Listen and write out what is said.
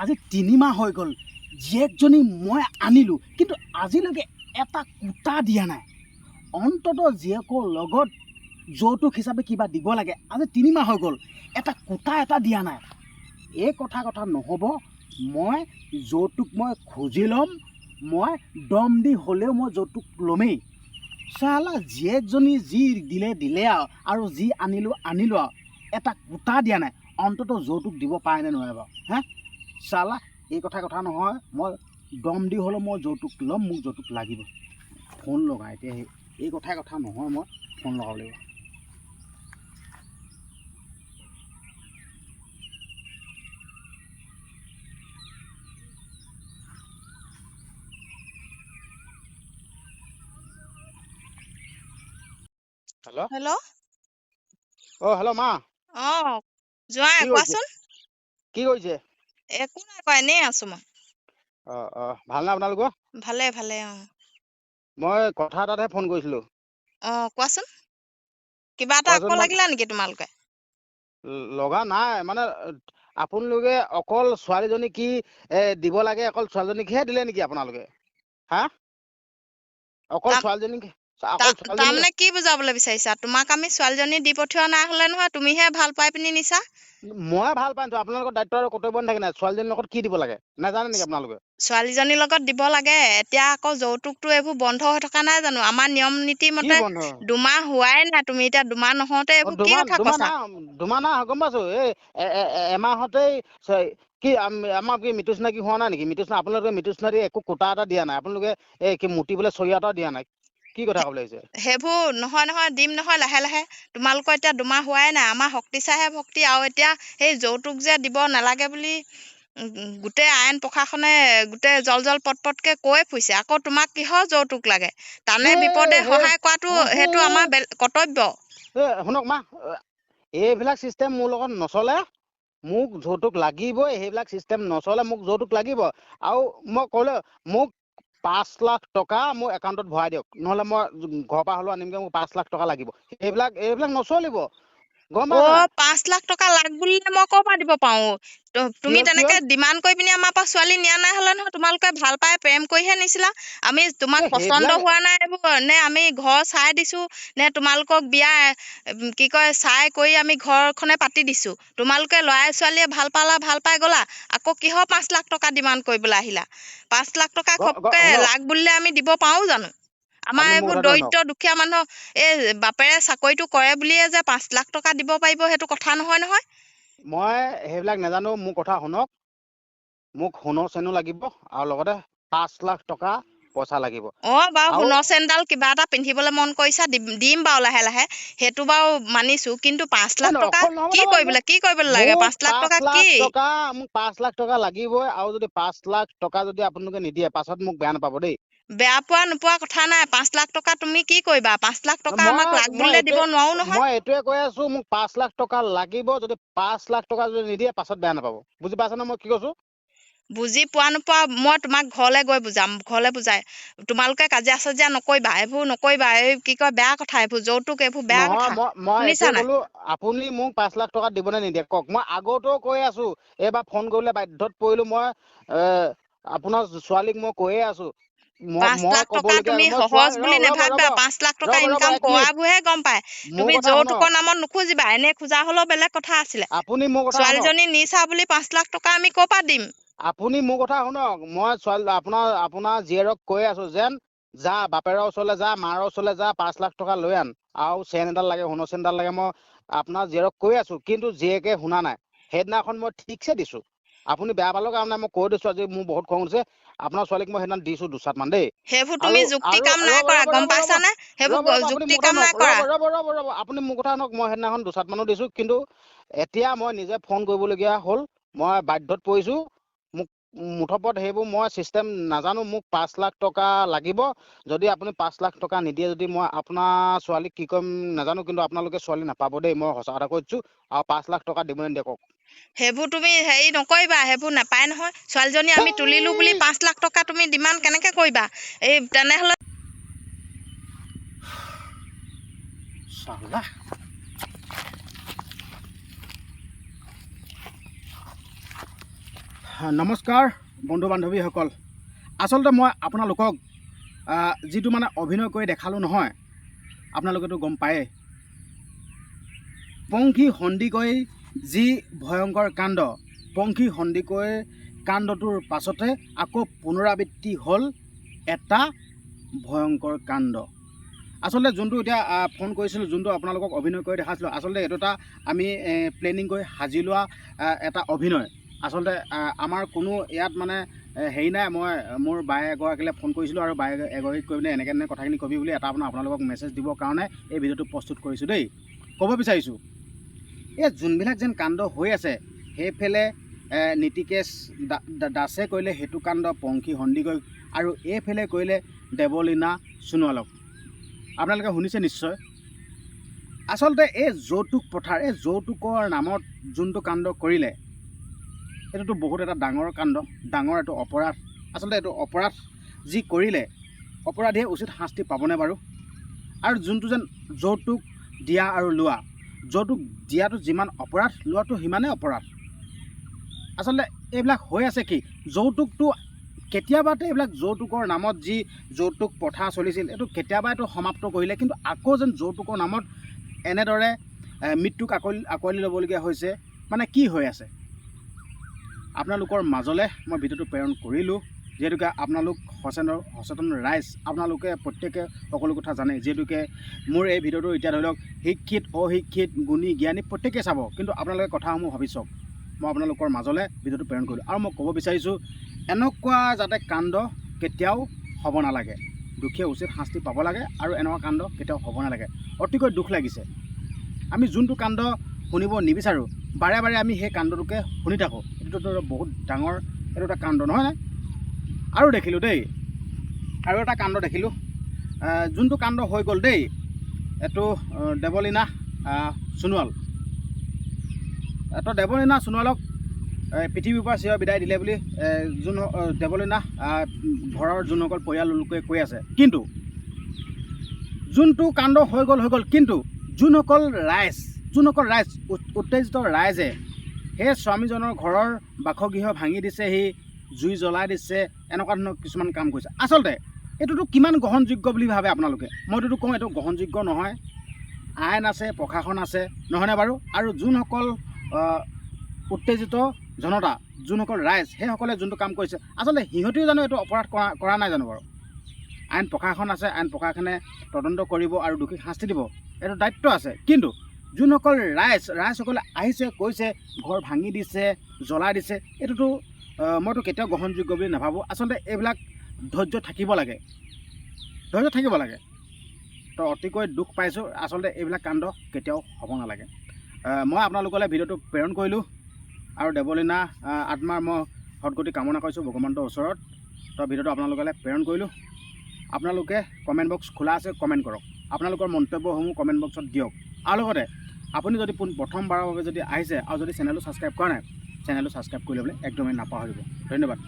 আজি তিনিমাহ হৈ গ'ল। জীয়েকজনী মই আনিলোঁ, কিন্তু আজিলৈকে এটা কুটা দিয়া নাই। অন্তত জীয়েকৰ লগত যৌতুক হিচাপে কিবা দিব লাগে। আজি তিনিমাহ হৈ গ'ল, এটা কুটা এটা দিয়া নাই। এই কথা কথা নহ'ব। মই যৌতুক মই খুজি ল'ম, মই দম দি হ'লেও মই যৌতুক ল'মেই। চালা জীয়েকজনী যি দিলে দিলে আৰু আৰু যি আনিলোঁ আনিলোঁ আৰু এটা কুটা দিয়া নাই। অন্তত যৌতুক দিব পাৰে নে নোৱাৰে বাৰু, হে? চালা এই কথা কথা নহয়। মই দম দি হ'লেও মই যৌতুক ল'ম মোক যৌতুক লাগিব। ফোন লগা এতিয়া সেই এই কথাই কথা নহয় মই ফোন লগাব লাগিব। হেল্ল' হেল্ল' অঁ হেল্ল' মা। অ জোঁৱাই? কোৱাচোন। কি কৰিছে? একো নাই কোৱা এনেই আছো মই। অঁ অঁ ভালনে আপোনালোকৰ? ভালে ভালে অ। মই কথা এটাতহে ফোন কৰিছিলোঁ। অ কোৱাচোন কিবা এটা আকৌ লাগিলা নেকি তোমালোকে? লগা নাই মানে আপোনালোকে অকল ছোৱালীজনী কি দিব লাগে অকল ছোৱালীজনীকহে দিলে নেকি আপোনালোকে? হা? অকল ছোৱালীজনীক তাৰমানে কি বুজাবলৈ বিচাৰিছা? তোমাক আমি ছোৱালীজনী দি পঠিওৱা নাই হলে নহয় তুমিহে ভাল পাই পিনি নিছা? মই ভাল পাইছো আপোনালোকৰ দায়িত্ব আৰু কৰ্তব্য নাথাকে নাই। ছোৱালীজনীৰ লগত কি দিব লাগে? নাজানে নেকি আপোনালোকে? ছোৱালীজনীৰ লগত দিব লাগে। এতিয়া আকৌ যৌতুকটো এইবোৰ বন্ধ হৈ থকা নাই জানো? আমাৰ নিয়ম নীতি মতে দুমাহ হোৱাই নাই। তুমি এতিয়া দুমাহ নহওঁতে এইবোৰ কি কথা কৈছা? দুমাহ না গম পাইছো। এই এমাহতেই কি আম- আমাৰ কি মৃত্যুস্না কি হোৱা নাই নেকি? মৃত্যুস্না আপোনালোকে মৃত্যুস্না দি একো কোটা এটা দিয়া নাই। আপোনালোকে এই কি মুতিবলৈ চৰিয়া এটা দিয়া নাই। কি কথা ক'বলৈ আহিছে সেইবোৰ নহয় নহয় দিম নহয় লাহে লাহে। তোমালোকৰ এতিয়া দুমাহ হোৱাই নাই আমাৰ শক্তি চাইহে ভক্তি আৰু এতিয়া সেই যৌতুক যে দিব নালাগে বুলি গোটেই আইন প্ৰশাসনে গোটেই জল জল পট পটকে কৈ ফুৰিছে। আকৌ তোমাক কিহৰ যৌতুক লাগে? সেই বিপদে সহায় কৰাটো সেই- সেইটো আমাৰ কৰ্তব্য। শুনক মা এইবিলাক চিষ্টেম মোৰ লগত নচলে। মোক যৌতুক লাগিবই সেইবিলাক চিষ্টেম নচলে মোক যৌতুক লাগিব। আৰু মই ক'লে মোক পাঁচ লাখ টকা মোৰ একাউণ্টত ভৰাই দিয়ক। নহ'লে মই ঘৰৰ পৰা হ'লেও আনিমগৈ মোক পাঁচ লাখ টকা লাগিব। এইবিলাক এইবিলাক নচলিব। গম অ পাইছে পাঁচ লাখ টকা লাগ বুলিলে মই ক'ৰ পৰা দিব পাৰো? ত- তুমি তেনেকে? ডিমাণ্ড কৰি পিনি আমাৰ পৰা ছোৱালী নিয়া নাই হলে নহয় তোমালোকে ভাল পাই প্ৰেম কৰিহে নিছিলা। আমি তোমাক এ পচন্দ সেইবিলাক হোৱা নাই এইবোৰ নে আমি ঘৰ চাই দিছো নে তোমালোকক বিয়া উম, কি কয় চাই কৰি আমি ঘৰখনে পাতি দিছো। তোমালোকে ল'ৰাই ছোৱালীয়ে ভাল পালা ভাল পাই গ'লা আকৌ কিহৰ পাঁচ লাখ টকা ডিমাণ্ড কৰিবলৈ আহিলা? পাঁচ লাখ টকা গ- গ- খপকে শুনক লাগ বুলিলে আমি দিব পাৰো জানো? আমাৰ এইবোৰ দৰিদ্ৰ দুখীয়া মানুহ এই বাপেৰে চাকৰিটো কৰে বুলিয়ে যে পাঁচ লাখ টকা দিব পাৰিব সেইটো কথা নহয় নহয়। মই সেইবিলাক নাজানো মোৰ কথা শুনক। মোক সোণৰ চেনো লাগিব আৰু লগতে পাঁচ লাখ টকা পইচা লাগিব। অ বাৰু সোণৰ চেনডাল কিবা এটা পিন্ধিবলৈ মন কৰিছা দিম বাৰু লাহে লাহে। সেইটো বাৰু মানিছো কিন্তু পাঁচ লাখ টকা কি কৰিবলৈ কি কৰিবলৈ লাগে? পাঁচ লাখ টকা কি? মোক পাঁচ লাখ টকা লাগিবই আৰু যদি পাঁচ লাখ টকা যদি আপোনালোকে নিদিয়ে পাছত মোক বেয়া নাপাব দেই। বেয়া পোৱা নোপোৱা কথা নাই পাঁচ লাখ টকা তুমি কি কৰিবা? পাঁচ লাখ টকা আমাক লাগ বুলিলে দিব নোৱাৰো নহয়। মই এইটোৱে কৈ আছো মোক পাঁচ লাখ টকা লাগিব যদি পাঁচ লাখ টকা যদি নিদিয়ে পাছত বেয়া নাপাব। বুজি পাইছে ন মই কি কৈছো? বুজি পোৱা নোপোৱা মই তোমাক ঘৰলৈ গৈ বুজাম ঘৰলৈ বুজাই। তোমালোকে কাজিয়া চাজিয়া নকৰিবা এইবোৰ নকৰিবা এই কি কয় বেয়া কথা এইবোৰ যৌতুক এইবোৰ বেয়া কথা। শুনিছা নাই? আপুনি মোক পাঁচ লাখ টকা দিবনে নিদিয়ে? কওক মই আগতেও কৈ আছো এইবাৰ ফোন কৰিবলৈ বাধ্যত পৰিলো মই আপোনাৰ ছোৱালীক মই কৈয়ে আছো। পাঁচ লাখ টকা তুমি সহজ বুলি নাভাবিবা পাঁচ লাখ টকা ইনকাম কৰাবোৰহে গম পায়। তুমি যৌতুকৰ নামত নোখোজিবা এনে খোজা হলেও বেলেগ কথা আছিলে। আপুনি ছোৱালীজনী নিচা বুলি পাঁচ লাখ টকা আমি ক'ৰ পৰা দিম? আপুনি মোৰ কথা শুনক মই ছোৱালী আপোনাৰ আপোনাৰ জীয়েৰক কৈ আছো যেন যা বাপেৰৰ ওচৰলৈ যা মাৰ ওচৰলৈ যা পাঁচ লাখ টকা লৈ আন। আৰু চেন এডাল লাগে সোণৰ চেন এডাল লাগে মই আপোনাৰ জীয়েৰক কৈ আছো কিন্তু জীয়েকে শুনা নাই। সেইদিনাখন মই ঠিকছে দিছো। আপুনি বেয়া পালেও কাম নাই মই কৈ দিছো আজি মোৰ বহুত খং উঠিছে আপোনাৰ ছোৱালীক মই সেইদিনা দিছো দুচাট মান দেই। সেইবোৰ তুমি যুক্তি কাম নাই কৰা গম পাইছানে? সেইবোৰ যুক্তি কাম নাই কৰা। ৰ'ব ৰ'ব ৰ'ব আপুনি মোৰ কথা শুনক মই সেইদিনাখন মানো দিছো কিন্তু এতিয়া মই নিজে ফোন কৰিবলগীয়া হ'ল মই বাধ্যত পৰিছো মোক মুঠৰ সেইবোৰ মই চিষ্টেম নাজানো মোক পাঁচ লাখ টকা লাগিব যদি আপুনি পাঁচ লাখ টকা নিদিয়ে যদি মই আপোনাৰ ছোৱালীক কি কৰিম নাজানো কিন্তু আপোনালোকে ছোৱালী নাপাব দেই মই সঁচা কথা কৈ দিছো আৰু পাঁচ লাখ টকা দিব নিদিয়ে কওক। সেইবোৰ তুমি হেৰি নকৰিবা সেইবোৰ নাপায় নহয়। ছোৱালীজনী আমি তুলিলো বুলি পাঁচ লাখ টকা তুমি ডিমাণ্ড কেনেকে কৰিবা? এই তেনেহ'লে নমস্কাৰ বন্ধু বান্ধৱীসকল আচলতে মই আপোনালোকক যিটো মানে অভিনয় কৰি দেখালোঁ নহয় আপোনালোকেতো গম পায়েই। পংখী সন্দিকৈ যি ভয়ংকৰ কাণ্ড পংখী সন্দিকৈ কাণ্ডটোৰ পাছতে আকৌ পুনৰাবৃত্তি হ'ল এটা ভয়ংকৰ কাণ্ড। আচলতে যোনটো এতিয়া ফোন কৰিছিলোঁ যোনটো আপোনালোকক অভিনয় কৰি দেখাইছিলোঁ আচলতে এইটো এটা আমি প্লেনিং কৰি সাজি লোৱা এটা অভিনয়। আচলতে আমাৰ কোনো ইয়াত মানে হেৰি নাই মই মোৰ বাই এগৰাকীলৈ ফোন কৰিছিলোঁ আৰু বাই এগৰাকীক কৈ পিনে এনেকৈ এনেকৈ কথাখিনি কবি বুলি এটা আপোনাৰ আপোনালোকক মেছেজ দিবৰ কাৰণে এই ভিডিঅ'টো প্ৰস্তুত কৰিছোঁ দেই। ক'ব বিচাৰিছোঁ। এই যোনবিলাক যেন কাণ্ড হৈ আছে সেইফালে নীতিকেশ দাসে কৰিলে সেইটো কাণ্ড পংখী সন্দিকৈ আৰু এইফালে কৰিলে দেৱলীনা সোণোৱালক। আপোনালোকে শুনিছে নিশ্চয়? আচলতে এই যৌতুক প্ৰথাৰ এই যৌতুকৰ নামত যোনটো কাণ্ড কৰিলে এইটোতো বহুত এটা ডাঙৰ কাণ্ড ডাঙৰ এইটো অপৰাধ। আচলতে এইটো অপৰাধ যি কৰিলে অপৰাধীয়ে উচিত শাস্তি পাবনে বাৰু? আৰু যোনটো যেন যৌতুক দিয়া আৰু লোৱা যৌতুক দিয়াটো যিমান অপৰাধ লোৱাটো সিমানেই অপৰাধ। আচলতে এইবিলাক হৈ আছে কি? যৌতুকটো কেতিয়াবাতে এইবিলাক যৌতুকৰ নামত যি যৌতুক প্ৰথা চলিছিল এইটো কেতিয়াবা এইটো সমাপ্ত কৰিলে কিন্তু আকৌ যেন যৌতুকৰ নামত এনেদৰে মৃত্যুক আকোৱালি আকোৱালি ল'বলগীয়া হৈছে মানে কি হৈ আছে? আপোনালোকৰ মাজলৈ মই ভিডিঅ'টো প্ৰেৰণ কৰিলোঁ। যিহেতুকে আপোনালোক সচেতন সচেতন ৰাইজ আপোনালোকে প্ৰত্যেকে সকলো কথা জানে। যিহেতুকে মোৰ এই ভিডিঅ'টো এতিয়া ধৰি লওক শিক্ষিত অশিক্ষিত গুণী জ্ঞানী প্ৰত্যেকেই চাব। কিন্তু আপোনালোকে কথাসমূহ ভাবি চাওক। মই আপোনালোকৰ মাজলৈ ভিডিঅ'টো প্ৰেৰণ কৰিলোঁ। আৰু মই ক'ব বিচাৰিছোঁ এনেকুৱা যাতে কাণ্ড কেতিয়াও হ'ব নালাগে। দুখীয়ে উচিত শাস্তি পাব লাগে আৰু এনেকুৱা কাণ্ড কেতিয়াও হ'ব নালাগে। অতিকৈ দুখ লাগিছে। আমি যোনটো কাণ্ড শুনিব নিবিচাৰোঁ বাৰে বাৰে আমি সেই কাণ্ডটোকে শুনি থাকোঁ। এইটোতো বহুত ডাঙৰ এইটো এটা কাণ্ড নহয়নে আৰু দেখিলোঁ দেই। আৰু এটা কাণ্ড দেখিলোঁ। যোনটো কাণ্ড হৈ গ'ল দেই এইটো দেৱলীনা সোণোৱাল। তো দেৱলীনা সোণোৱালক পৃথিৱীৰ পৰা চিৰ বিদায় দিলে বুলি যোন দেৱলীনা ঘৰৰ যোনসকল পৰিয়ালৰ লোকে কৈ আছে। কিন্তু যোনটো কাণ্ড হৈ গ'ল হৈ গ'ল। কিন্তু যোনসকল ৰাইজ যোনসকল ৰাইজ উত- উত্তেজিত ৰাইজে সেই স্বামীজনৰ ঘৰৰ বাসগৃহ ভাঙি দিছে সি জুই জ্বলাই দিছে এনেকুৱা ধৰণৰ কিছুমান কাম কৰিছে। আচলতে, এইটোতো কিমান গ্ৰহণযোগ্য বুলি ভাবে আপোনালোকে? মইটোতো কওঁ, এইটো গ্ৰহণযোগ্য নহয়। আইন আছে, প্ৰশাসন আছে, নহয়নে বাৰু? আৰু যোনসকল উত্তেজিত জনতা, যোনসকল ৰাইজ, সেইসকলে যোনটো কাম কৰিছে, আচলতে সিহঁতেও জানো এইটো অপৰাধ কৰা কৰা নাই জানো বাৰু? আইন প্ৰশাসন আছে, আইন প্ৰশাসনে তদন্ত কৰিব আৰু দোষীক শাস্তি দিব। এইটো দায়িত্ব আছে। কিন্তু, যোনসকল ৰাইজ, ৰাইজসকলে আহিছে, কৈছে, ঘৰ ভাঙি দিছে, জ্বলাই দিছে, এইটোতো মইতো কেতিয়াও গ্ৰহণযোগ্য বুলি নাভাবোঁ। আচলতে এইবিলাক ধৈৰ্য থাকিব লাগে। ধৈৰ্য থাকিব লাগে। তো অতিকৈ দুখ পাইছোঁ। আচলতে এইবিলাক কাণ্ড কেতিয়াও হ'ব নালাগে। মই আপোনালোকলৈ ভিডিঅ'টো প্ৰেৰণ কৰিলোঁ আৰু দেৱলীনা আত্মাৰ মই সদগতি কামনা কৰিছোঁ ভগৱন্তৰ ওচৰত। তো ভিডিঅ'টো আপোনালোকলৈ প্ৰেৰণ কৰিলোঁ। আপোনালোকে কমেণ্ট বক্স খোলা আছে কমেণ্ট কৰক। আপোনালোকৰ মন্তব্যসমূহ কমেণ্ট বক্সত দিয়ক। আৰু লগতে আপুনি যদি পোন প্ৰথমবাৰৰ বাবে যদি আহিছে আৰু যদি চেনেলটো ছাবস্ক্ৰাইব কৰা নাই চেনেলটো ছাবস্ক্ৰাইব কৰি ল'বলৈ একদমেই নাপাহৰিব ধন্যবাদ।